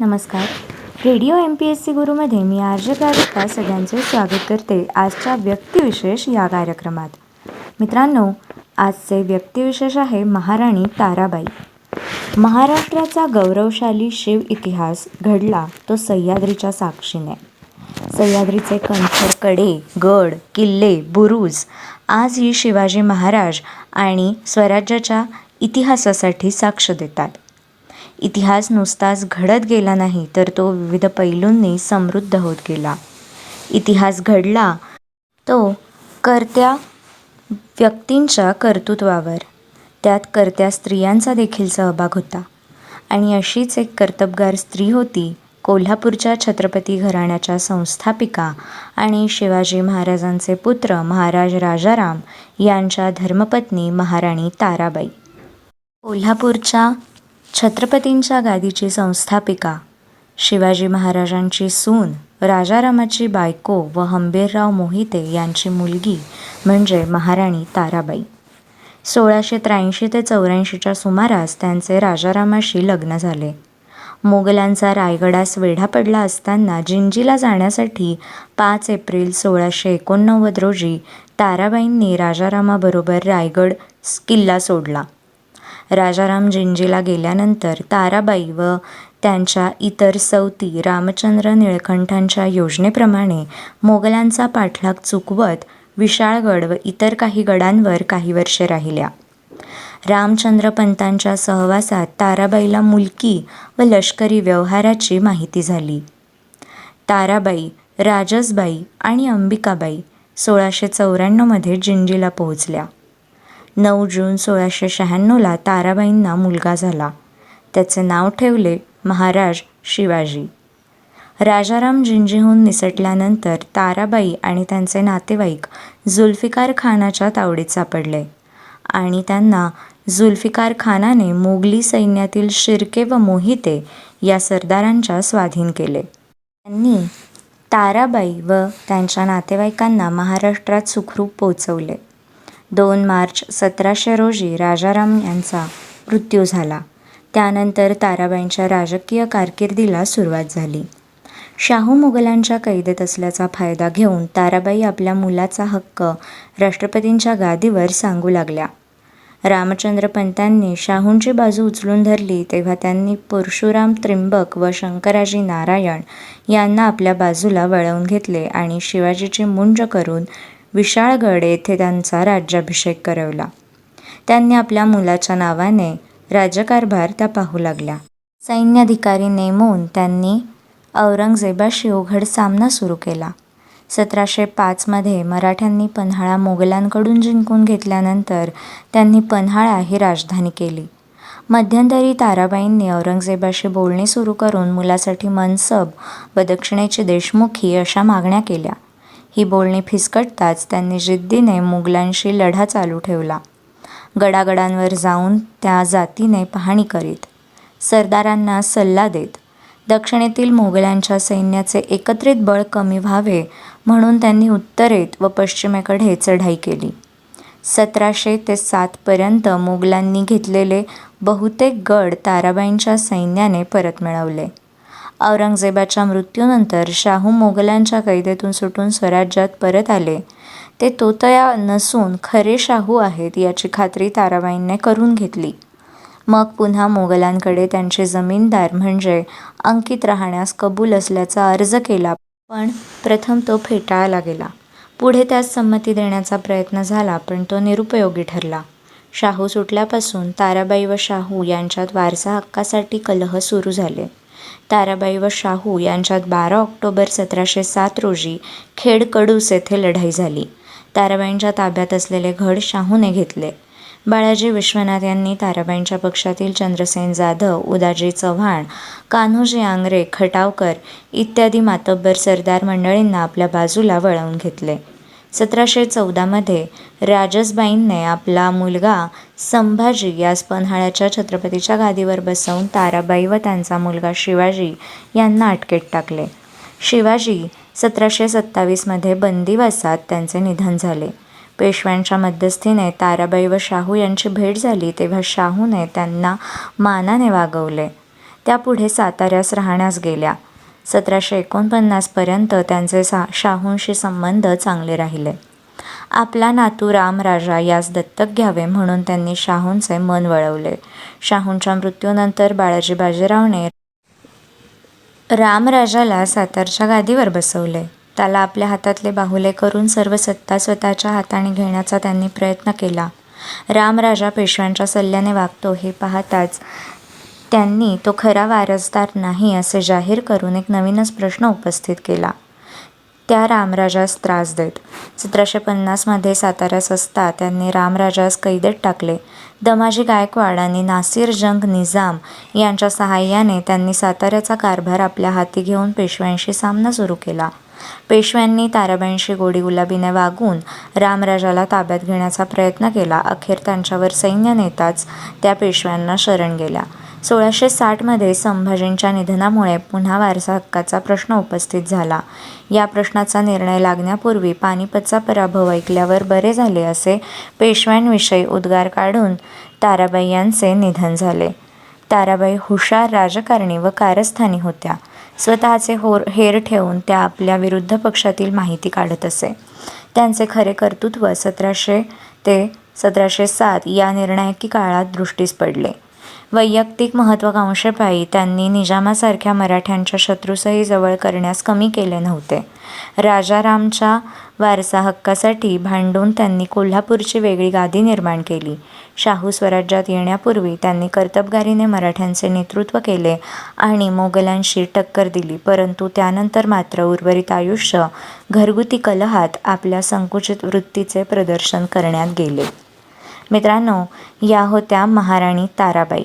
नमस्कार. Radio M P S C गुरुमध्ये मी आर्य प्राधिका सगळ्यांचे स्वागत करते आजच्या व्यक्तिविशेष या कार्यक्रमात. मित्रांनो आजचे व्यक्तिविशेष आहे महाराणी ताराबाई. महाराष्ट्राचा गौरवशाली शिव इतिहास घडला तो सह्याद्रीच्या साक्षीने. सह्याद्रीचे कंथरकडे गड किल्ले बुरुज आजही शिवाजी महाराज आणि स्वराज्याच्या इतिहासासाठी साक्ष देतात. इतिहास नुसताच घडत गेला नाही तर तो विविध पैलूंनी समृद्ध होत गेला. इतिहास घडला तो कर्त्या व्यक्तींच्या कर्तृत्वावर. त्यात कर्त्या स्त्रियांचा देखील सहभाग होता. आणि अशीच एक कर्तबगार स्त्री होती कोल्हापूरच्या छत्रपती घराण्याच्या संस्थापिका आणि शिवाजी महाराजांचे पुत्र महाराज राजाराम यांच्या धर्मपत्नी महाराणी ताराबाई. कोल्हापूरच्या छत्रपतींच्या गादीची संस्थापिका शिवाजी महाराजांची सून राजारामाची बायको व हंबीरराव मोहिते यांची मुलगी म्हणजे महाराणी ताराबाई. सोळाशे त्र्याऐंशी ते चौऱ्याऐंशीच्या सुमारास त्यांचे राजारामाशी लग्न झाले. मोगलांचा रायगडास वेढा पडला असताना जिंजीला जाण्यासाठी पाच एप्रिल सोळाशे एकोणनव्वद रोजी ताराबाईंनी राजारामाबरोबर रायगड किल्ला सोडला. राजाराम जिंजीला गेल्यानंतर ताराबाई व त्यांच्या इतर सवती रामचंद्र निळकंठांच्या योजनेप्रमाणे मोगलांचा पाठलाग चुकवत विशाळगड व इतर काही गडांवर काही वर्षे राहिल्या. रामचंद्र पंतांच्या सहवासात ताराबाईला मुलकी व लष्करी व्यवहाराची माहिती झाली. ताराबाई राजसबाई आणि अंबिकाबाई सोळाशे चौऱ्याण्णवमध्ये जिंजीला पोहोचल्या. नऊ जून सोळाशे शहाण्णवला ताराबाईंना मुलगा झाला. त्याचे नाव ठेवले महाराज शिवाजी. राजाराम जिंजीहून निसटल्यानंतर ताराबाई आणि त्यांचे नातेवाईक जुल्फिकार खानाच्या तावडीत सापडले आणि त्यांना जुल्फिकार खानाने मोगली सैन्यातील शिर्के व मोहिते या सरदारांच्या स्वाधीन केले. त्यांनी ताराबाई व त्यांच्या नातेवाईकांना महाराष्ट्रात सुखरूप पोचवले दोन मार्च सतराशे रोजी राजाराम यांचा मृत्यू झाला. त्यानंतर ताराबाईंच्या राजकीय कारकिर्दीला सुरुवात झाली. शाहू मुघलांच्या कैदेत असल्याचा फायदा घेऊन ताराबाई आपल्या मुलाचा हक्क राष्ट्रपतींच्या गादीवर सांगू लागल्या. रामचंद्र पंतांनी शाहूंची बाजू उचलून धरली तेव्हा त्यांनी परशुराम त्रिंबक व शंकराजी नारायण यांना आपल्या बाजूला वळवून घेतले आणि शिवाजीची मुंज करून विशाळगड येथे त्यांचा राज्याभिषेक करवला. त्यांनी आपल्या मुलाच्या नावाने राज्यकारभार त्या पाहू लागल्या सैन्याधिकारी नेमून त्यांनी औरंगजेबाशी उघड सामना सुरू केला. सतराशे पाचमध्ये मराठ्यांनी पन्हाळा मोगलांकडून जिंकून घेतल्यानंतर त्यांनी पन्हाळा ही राजधानी केली. मध्यंतरी ताराबाईंनी औरंगजेबाशी बोलणे सुरू करून मुलासाठी मनसब व दक्षिणेची देशमुखी अशा मागण्या केल्या. ही बोलणी फिसकटताच त्यांनी जिद्दीने मुघलांशी लढा चालू ठेवला. गडागडांवर जाऊन त्या जातीने पाहणी करीत सरदारांना सल्ला देत दक्षिणेतील मोगलांच्या सैन्याचे एकत्रित बळ कमी व्हावे म्हणून त्यांनी उत्तरेत व पश्चिमेकडे चढाई केली. सतराशे ते सातपर्यंत मोगलांनी घेतलेले बहुतेक गड ताराबाईंच्या सैन्याने परत मिळवले. औरंगजेबाच्या मृत्यूनंतर शाहू मोगलांच्या कैदेतून सुटून स्वराज्यात परत आले. ते तोतया नसून खरे शाहू आहेत याची खात्री ताराबाईंनी करून घेतली. मग पुन्हा मोगलांकडे त्यांचे जमीनदार म्हणजे अंकित राहण्यास कबूल असल्याचा अर्ज केला पण प्रथम तो फेटाळला गेला. पुढे त्यास संमती देण्याचा प्रयत्न झाला पण तो निरुपयोगी ठरला. शाहू सुटल्यापासून ताराबाई व शाहू यांच्यात वारसा हक्कासाठी कलह सुरू झाले. ताराबाई व शाहू यांच्यात बारा ऑक्टोबर सतराशे सात रोजी खेड कडूस येथे लढाई झाली. ताराबाईंच्या ताब्यात असलेले घड शाहूने घेतले. बाळाजी विश्वनाथ यांनी ताराबाईंच्या पक्षातील चंद्रसेन जाधव उदाजी चव्हाण कान्होजी आंग्रे खटावकर इत्यादी मातब्बर सरदार मंडळींना आपल्या बाजूला वळवून घेतले. सतराशे चौदामध्ये राजसबाईंने आपला मुलगा संभाजी यास पन्हाळ्याच्या छत्रपतीच्या गादीवर बसवून ताराबाई व त्यांचा मुलगा शिवाजी यांना अटकेत टाकले. शिवाजी सतराशे सत्तावीसमध्ये बंदिवासात त्यांचे निधन झाले. पेशव्यांच्या मध्यस्थीने ताराबाई व शाहू यांची भेट झाली तेव्हा शाहूने त्यांना मानाने वागवले. पुढे साताऱ्यास राहण्यास गेल्या. सतराशे एकोणपन्नासपर्यंत त्यांचे सा शाहूंशी संबंध चांगले राहिले. आपला नातू रामराजा यास दत्तक घ्यावे म्हणून त्यांनी शाहूंचे मन वळवले. शाहूंच्या मृत्यूनंतर बाळाजी बाजीरावने रामराजाला सातारच्या गादीवर बसवले. त्याला आपल्या हातातले बाहुले करून सर्व सत्ता स्वतःच्या हाताने घेण्याचा त्यांनी प्रयत्न केला. रामराजा पेशव्यांच्या सल्ल्याने वागतो हे पाहताच त्यांनी तो खरा वारसदार नाही असे जाहीर करून एक नवीनच प्रश्न उपस्थित केला. त्या रामराजास त्रास देत. सतराशे पन्नासमध्ये साताऱ्यास असता त्यांनी रामराजास कैदेत टाकले. दमाजी गायकवाड आणि नासिर जंग निजाम यांच्या सहाय्याने त्यांनी साताऱ्याचा कारभार आपल्या हाती घेऊन पेशव्यांशी सामना सुरू केला. पेशव्यांनी ताराबाईंशी गोडी गुलाबीने वागून रामराजाला ताब्यात घेण्याचा प्रयत्न केला. अखेर त्यांच्यावर सैन्य नेताच त्या पेशव्यांना शरण गेल्या. सोळाशे साठमध्ये संभाजींच्या निधनामुळे पुन्हा वारसा हक्काचा प्रश्न उपस्थित झाला. या प्रश्नाचा निर्णय लागण्यापूर्वी पानिपतचा पराभव ऐकल्यावर बरे झाले असे पेशव्यांविषयी उद्गार काढून ताराबाई यांचे निधन झाले. ताराबाई हुशार राजकारणी व कारस्थानी होत्या. स्वतःचे होर हेर ठेवून त्या आपल्या विरुद्ध पक्षातील माहिती काढत असे. त्यांचे खरे कर्तृत्व सतराशे ते सतराशे सात या निर्णायकी काळात दृष्टीस पडले. वैयक्तिक महत्त्वाकांक्षेपायी त्यांनी निजामासारख्या मराठ्यांच्या शत्रूसही जवळ करण्यास कमी केले नव्हते. राजारामच्या वारसा हक्कासाठी भांडून त्यांनी कोल्हापूरची वेगळी गादी निर्माण केली. शाहू स्वराज्यात येण्यापूर्वी त्यांनी कर्तबगारीने मराठ्यांचे नेतृत्व केले आणि मोगलांशी टक्कर दिली परंतु त्यानंतर मात्र उर्वरित आयुष्य घरगुती कलहात आपल्या संकुचित वृत्तीचे प्रदर्शन करण्यात गेले. मित्रांनो या होत्या महाराणी ताराबाई.